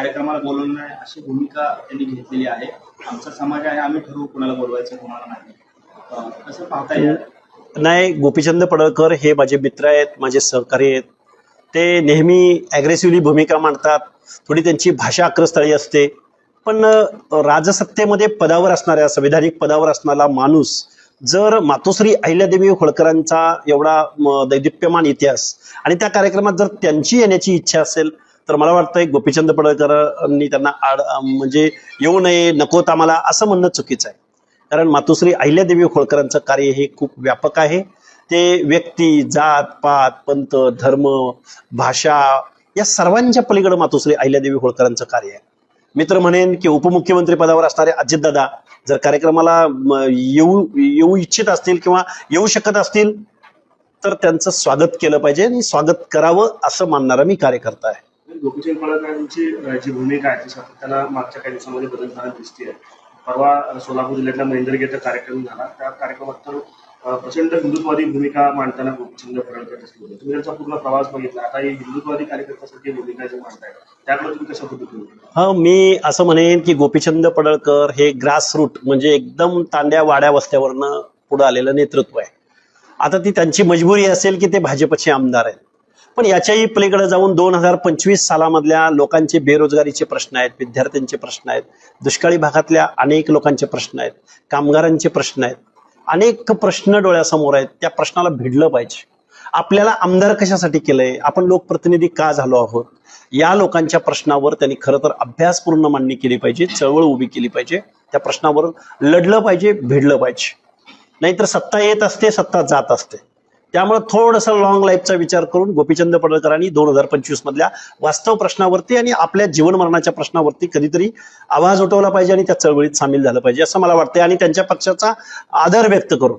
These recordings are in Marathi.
कार्यक्रमाला बोलवलं नाही अशी भूमिका त्यांनी घेतलेली आहे. आमचा समाज आहे आम्ही ठरवू कुणाला बोलवायचं कोणाला नाही. कसं पाहता येईल? नाही गोपीचंद पडळकर हे माझे मित्र आहेत माझे सहकारी आहेत. ते नेहमी ॲग्रेसिव्हली भूमिका मांडतात. थोडी त्यांची भाषा अक्रस्थळी असते. पण राजसत्तेमध्ये पदावर असणाऱ्या संविधानिक पदावर असणारा माणूस जर मातोश्री अहिल्यादेवी होळकरांचा एवढा दैदिप्यमान इतिहास आणि त्या कार्यक्रमात जर त्यांची येण्याची इच्छा असेल तर मला वाटतंय गोपीचंद पडळकरांनी त्यांना आड म्हणजे येऊ नये नकोत आम्हाला असं म्हणणं चुकीचं आहे. कारण मातोश्री अहिल्यादेवी होळकरांचं कार्य हे खूप व्यापक आहे. ते व्यक्ती जात पात पंत धर्म भाषा या सर्वांच्या पलीकडे मातोश्री अहिल्यादेवी होळकरांचं कार्य आहे. मित्र म्हणेन की उपमुख्यमंत्री पदावर असणारे अजितदादा जर कार्यक्रमाला येऊ येऊ इच्छित असतील किंवा येऊ शकत असतील तर त्यांचं स्वागत केलं पाहिजे आणि स्वागत करावं असं मानणारा मी कार्यकर्ता आहे. गोपीचंद पडकरांची जी भूमिका आहे ती सातत्यानं मागच्या काही दिवसामध्ये बदलताना दिसते परवा सोलापूर जिल्ह्यातल्या महेंद्रगी कार्यक्रम झाला. त्या कार्यक्रमात तर प्रचंड हिंदुत्ववादी भूमिका मांडताना गोपीचंद पडळकर दिसले होते तुम्ही त्यांचा पूर्ण प्रवास बघितला. आता ही हिंदुत्ववादी कार्यकर्त्यासाठी भूमिका जी मांडताय त्याकडे तुम्ही कशा पद्धतीने हा मी असं म्हणेन की गोपीचंद पडळकर हे ग्रासरूट म्हणजे एकदम तांड्या वाड्या वस्त्यावरनं पुढे आलेलं नेतृत्व आहे. आता ती त्यांची मजबुरी असेल की ते भाजपचे आमदार आहेत. पण याच्याही पलीकडे जाऊन दोन हजार पंचवीस सालामधल्या लोकांचे बेरोजगारीचे प्रश्न आहेत विद्यार्थ्यांचे प्रश्न आहेत दुष्काळी भागातल्या अनेक लोकांचे प्रश्न आहेत कामगारांचे प्रश्न आहेत. अनेक प्रश्न डोळ्यासमोर आहेत त्या प्रश्नाला भिडलं पाहिजे. आपल्याला आमदार कशासाठी केलंय? आपण लोकप्रतिनिधी का झालो आहोत? या लोकांच्या प्रश्नावर त्यांनी खरं तर अभ्यासपूर्ण मांडणी केली पाहिजे चळवळ उभी केली पाहिजे. त्या प्रश्नावर लढलं पाहिजे भिडलं पाहिजे. नाहीतर सत्ता येत असते सत्ता जात असते. त्यामुळे थोडंसं लॉंग लाईफचा विचार करून गोपीचंद पडळकरांनी दोन हजार पंचवीस मधल्या वास्तव प्रश्नावरती आणि आपल्या जीवन मरणाच्या प्रश्नावरती कधीतरी आवाज उठवला पाहिजे आणि त्या चळवळीत सामील झालं पाहिजे असं मला वाटतंय. आणि त्यांच्या पक्षाचा आदर व्यक्त करून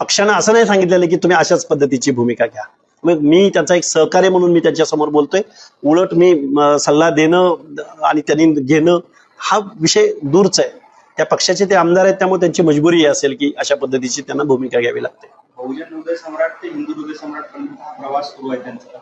पक्षानं असं नाही सांगितलेलं की तुम्ही अशाच पद्धतीची भूमिका घ्या. मग मी त्यांचा एक सहकार्य म्हणून मी त्यांच्यासमोर बोलतोय. उलट मी सल्ला देणं आणि त्यांनी घेणं हा विषय दूरच आहे. त्या पक्षाचे ते आमदार आहेत त्यामुळे त्यांची मजबुरी असेल की अशा पद्धतीची त्यांना भूमिका घ्यावी लागते. बहुजन हृदय सम्राट ते हिंदू हृदय सम्राट पर्यंत हा प्रवास सुरू आहे त्यांचा.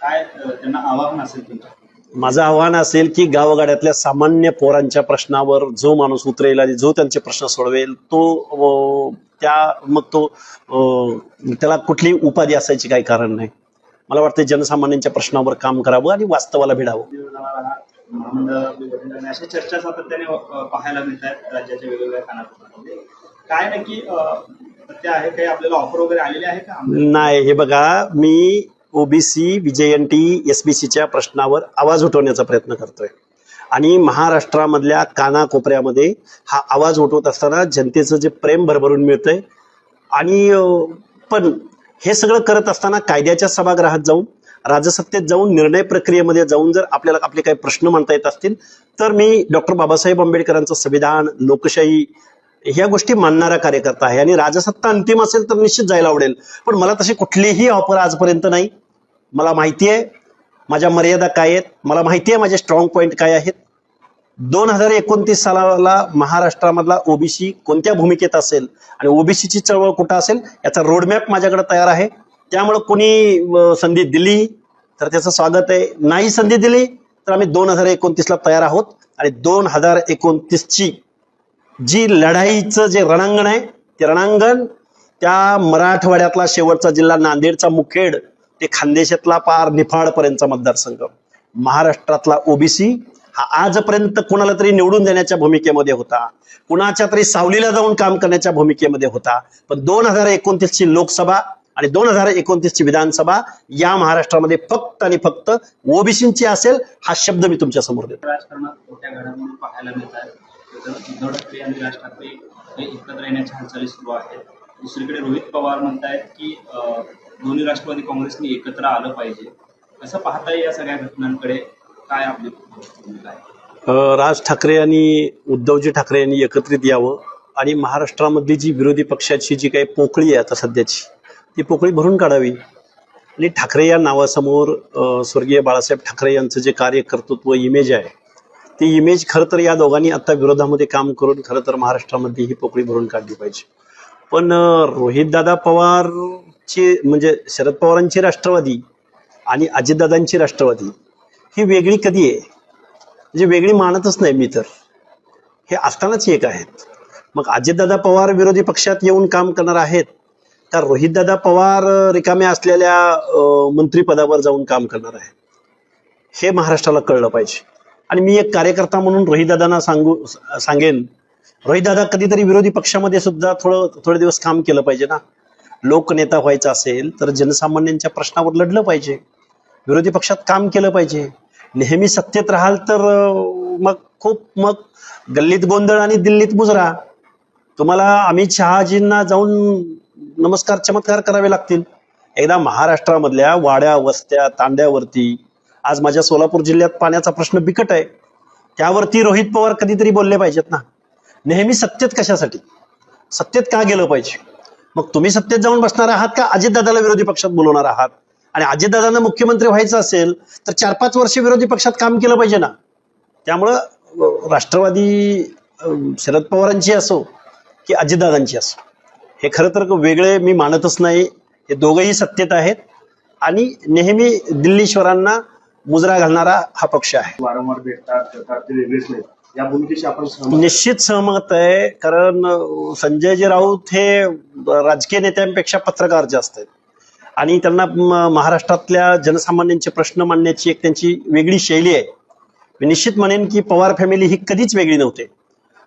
काय त्यांना आवाहन असेल तुमचं? माझं आव्हान असेल की गावगाड्यातल्या सामान्य पोरांच्या प्रश्नावर जो माणूस उतरेल आणि जो त्यांचे प्रश्न सोडवेल तो त्या मग तो त्याला कुठली उपाधी असायची काही कारण नाही. मला वाटतं जनसामान्यांच्या प्रश्नावर काम करावं आणि वास्तवाला भिडावं. चर्चा सातत्याने पाहायला मिळत आहेत राज्याच्या वेगवेगळ्या काय नक्की अं, आहे काही आपल्याला ऑफर वगैरे आलेले आहे का? नाही हे बघा मी ओबीसी विजयंटी एसबीसीच्या प्रश्नावर आवाज उठवण्याचा प्रयत्न करतोय. आणि महाराष्ट्रामधल्या कानाकोपऱ्यामध्ये हा आवाज उठवत असताना जनतेचं जे प्रेम भरभरून मिळतंय आणि पण हे सगळं करत असताना कायद्याच्या सभागृहात जाऊन राजसत्तेत जाऊन निर्णय प्रक्रियेमध्ये जाऊन जर आपल्याला आपले काही प्रश्न म्हणता येत असतील तर मी डॉक्टर बाबासाहेब आंबेडकरांचं संविधान लोकशाही ह्या गोष्टी मानणारा कार्यकर्ता आहे. आणि राजसत्ता अंतिम असेल तर निश्चित जायला आवडेल. पण मला तशी कुठलीही ऑफर आजपर्यंत नाही. मला माहिती आहे माझ्या मर्यादा काय आहेत मला माहिती आहे माझे स्ट्रॉंग पॉईंट काय आहेत. दोन हजार एकोणतीस सालाला महाराष्ट्रामधला ओबीसी कोणत्या भूमिकेत असेल आणि ओबीसीची चळवळ कुठं असेल याचा रोडमॅप माझ्याकडे तयार आहे. त्यामुळं कोणी संधी दिली तर त्याचं स्वागत आहे. नाही संधी दिली तर आम्ही दोन हजार एकोणतीसला तयार आहोत. आणि दोन हजार एकोणतीसची जी लढाईचं जे रणांगण आहे ते रणांगण त्या मराठवाड्यातला शेवटचा जिल्हा नांदेडचा मुखेड ते खानदेशातला पार निफाडपर्यंतचा मतदारसंघ. महाराष्ट्रातला ओबीसी हा आजपर्यंत कुणाला तरी निवडून देण्याच्या भूमिकेमध्ये होता. कुणाच्या तरी सावलीला जाऊन काम करण्याच्या भूमिकेमध्ये होता. पण दोन हजार एकोणतीसची लोकसभा आणि दोन हजार एकोणतीसची विधानसभा या महाराष्ट्रामध्ये फक्त आणि फक्त ओबीसींची असेल हा शब्द मी तुमच्यासमोर देतो. उद्धव ठाकरे आणि राज ठाकरे हे एकत्र येण्याच्या हालचाली सुरू आहेत. दुसरीकडे रोहित पवार म्हणतायत की दोन्ही राष्ट्रवादी काँग्रेसनी एकत्र आलं पाहिजे. कसं पाहता येईल या सगळ्या घटनांकडे? काय आपली भूमिका आहे? राज ठाकरे आणि उद्धवजी ठाकरे यांनी एकत्रित यावं आणि महाराष्ट्रामधली जी विरोधी पक्षाची जी काही पोकळी आहे आता सध्याची ती पोकळी भरून काढावी. आणि ठाकरे या नावासमोर स्वर्गीय बाळासाहेब ठाकरे यांचं जे कार्य कर्तृत्व इमेज आहे ती इमेज खरं तर या दोघांनी आता विरोधामध्ये काम करून खरं तर महाराष्ट्रामध्ये ही पोकळी भरून काढली पाहिजे. पण रोहित दादा पवारची म्हणजे शरद पवारांची राष्ट्रवादी आणि अजितदादांची राष्ट्रवादी ही वेगळी कधी आहे? म्हणजे वेगळी मानतच नाही मी तर. हे असतानाच एक आहेत. मग अजितदादा पवार विरोधी पक्षात येऊन काम करणार आहेत तर रोहितदादा पवार रिकाम्या असलेल्या मंत्रीपदावर मंत्रिपदावर जाऊन काम करणार आहेत? हे महाराष्ट्राला कळलं पाहिजे. आणि मी एक कार्यकर्ता म्हणून रोहितदादांना सांगू सांगेन. रोहितदादा कधीतरी विरोधी पक्षामध्ये सुद्धा थोडं थोडे दिवस काम केलं पाहिजे ना. लोकनेता व्हायचा असेल तर जनसामान्यांच्या प्रश्नावर लढलं पाहिजे. विरोधी पक्षात काम केलं पाहिजे. नेहमी सत्तेत राहाल तर मग खूप मग गल्लीत गोंधळ आणि दिल्लीत मुजरा. तुम्हाला अमित शहाजींना जाऊन नमस्कार चमत्कार करावे लागतील. एकदा महाराष्ट्रामधल्या वाड्या वस्त्या तांड्यावरती आज माझ्या सोलापूर जिल्ह्यात पाण्याचा प्रश्न बिकट आहे. त्यावरती रोहित पवार कधीतरी बोलले पाहिजेत ना. नेहमी सत्तेत कशासाठी? सत्तेत का गेलं पाहिजे? मग तुम्ही सत्तेत जाऊन बसणार आहात का अजितदादाला विरोधी पक्षात बोलवणार आहात? आणि अजितदादांना मुख्यमंत्री व्हायचं असेल तर चार पाच वर्ष विरोधी पक्षात काम केलं पाहिजे ना. त्यामुळं राष्ट्रवादी शरद पवारांची असो की अजितदादांची असो. हे खरं तर वेगळे मी मानतच नाही. हे दोघंही सत्तेत आहेत. आणि नेहमी दिल्लीश्वरांना मुजरा घालणारा हा पक्ष आहे. वारंवार भेटतात या भूमिकेशी आपण निश्चित सहमत आहे कारण संजयजी राऊत हे राजकीय नेत्यांपेक्षा पत्रकार जास्त आहेत. आणि त्यांना महाराष्ट्रातल्या जनसामान्यांचे प्रश्न मांडण्याची एक त्यांची वेगळी शैली आहे. मी निश्चित म्हणेन की पवार फॅमिली ही कधीच वेगळी नव्हते.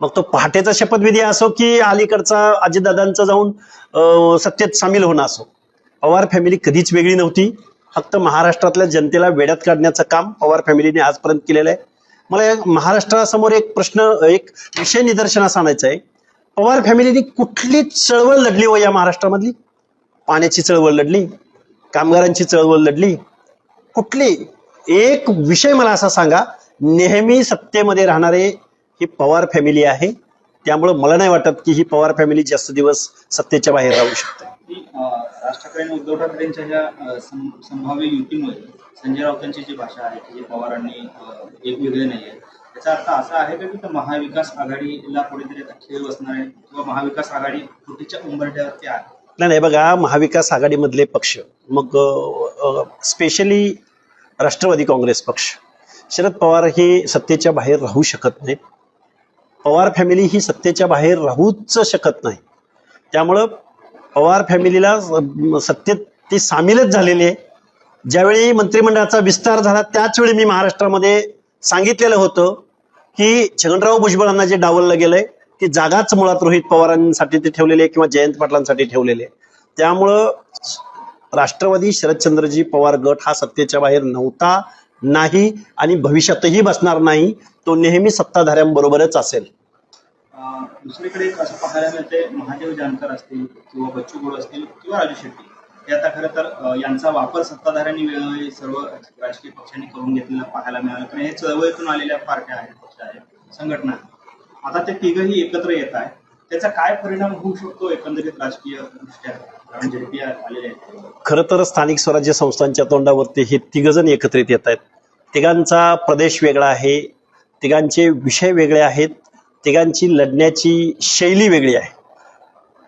मग तो पहाटेचा शपथविधी असो की अलीकडचा अजितदादांचा जाऊन सत्तेत सामील होणं असो पवार फॅमिली कधीच वेगळी नव्हती. फक्त महाराष्ट्रातल्या जनतेला वेड्यात काढण्याचं काम पवार फॅमिलीने आजपर्यंत केलेलं आहे. मला या महाराष्ट्रासमोर एक प्रश्न एक विषय निदर्शनास आणायचा आहे. पवार फॅमिलीने कुठली चळवळ लढली हो या महाराष्ट्रामधली? पाण्याची चळवळ लढली कामगारांची चळवळ लढली. कुठली? एक विषय मला असा सांगा नेहमी सत्तेमध्ये राहणारे ही पवार फॅमिली आहे. त्यामुळं मला नाही वाटत की ही पवार फॅमिली जास्त दिवस सत्तेच्या बाहेर राहू शकते. राज ठाकरे आणि उद्धव ठाकरेंच्या ज्या संभाव्य युतीमुळे संजय राऊतांची जी भाषा आहे की पवारांनी एक वेगळे नाही आहे याचा अर्थ असा आहे का की महाविकास आघाडीला कुठेतरी खेळ बसणार आहे किंवा महाविकास आघाडी फुटीच्या उंबरठ्यावरती आहे? नाही नाही बघा महाविकास आघाडीमधले पक्ष मग स्पेशली राष्ट्रवादी काँग्रेस पक्ष शरद पवार हे सत्तेच्या बाहेर राहू शकत नाहीत. पवार फॅमिली ही सत्तेच्या बाहेर राहूच शकत नाही. त्यामुळं पवार फॅमिलीला सत्तेत ती सामीलच झालेली आहे. ज्यावेळी मंत्रिमंडळाचा विस्तार झाला त्याचवेळी मी महाराष्ट्रामध्ये सांगितलेलं होतं की छगनराव भुजबळांना जे डावललं गेलंय ती जागाच मुळात रोहित पवारांसाठी ते ठेवलेली आहे किंवा जयंत पाटलांसाठी ठेवलेले आहे. त्यामुळं राष्ट्रवादी शरदचंद्रजी पवार गट हा सत्तेच्या बाहेर नव्हता नाही आणि भविष्यातही बसणार नाही तो नेहमी सत्ताधाऱ्यांबरोबरच असेल. दुसरीकडे असं पाहायला मिळते महादेव जानकर असतील किंवा बच्चू गोड असतील किंवा राजू शेट्टी. हे आता खरं तर यांचा वापर सत्ताधाऱ्यांनी वेळोवेळी सर्व राजकीय पक्षांनी करून घेतलेला पाहायला मिळालं. कारण हे चळवळीतून आलेल्या पार्ट्या आहेत पक्ष आहेत संघटना आता ते तिघही एकत्र येत आहे त्याचा काय परिणाम होऊ शकतो एकंदरीत राजकीय दृष्ट्या? कारण आलेले तर स्थानिक स्वराज्य संस्थांच्या तोंडावरती हे तिघजण एकत्रित येत आहेत. तिघांचा प्रदेश वेगळा आहे. तिघांचे विषय वेगळे आहेत. तिघांची लढण्याची शैली वेगळी आहे.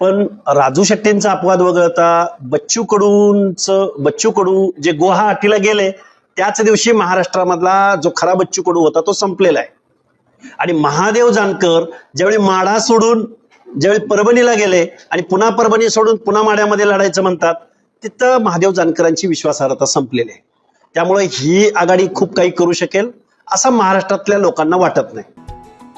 पण राजू शेट्टींचा अपवाद वगळता बच्चू कडूंचं बच्चू कडू जे गुवाहाटीला गेले त्याच दिवशी महाराष्ट्रामधला जो खरा बच्चू कडू होता तो संपलेला आहे. आणि महादेव जानकर ज्यावेळी माढा सोडून ज्यावेळी परभणीला गेले आणि पुन्हा परभणी सोडून पुन्हा माड्यामध्ये लढायचं म्हणतात तिथं महादेव जानकरांची विश्वासार्हता संपलेली आहे. त्यामुळे ही आघाडी खूप काही करू शकेल असं महाराष्ट्रातल्या लोकांना वाटत नाही.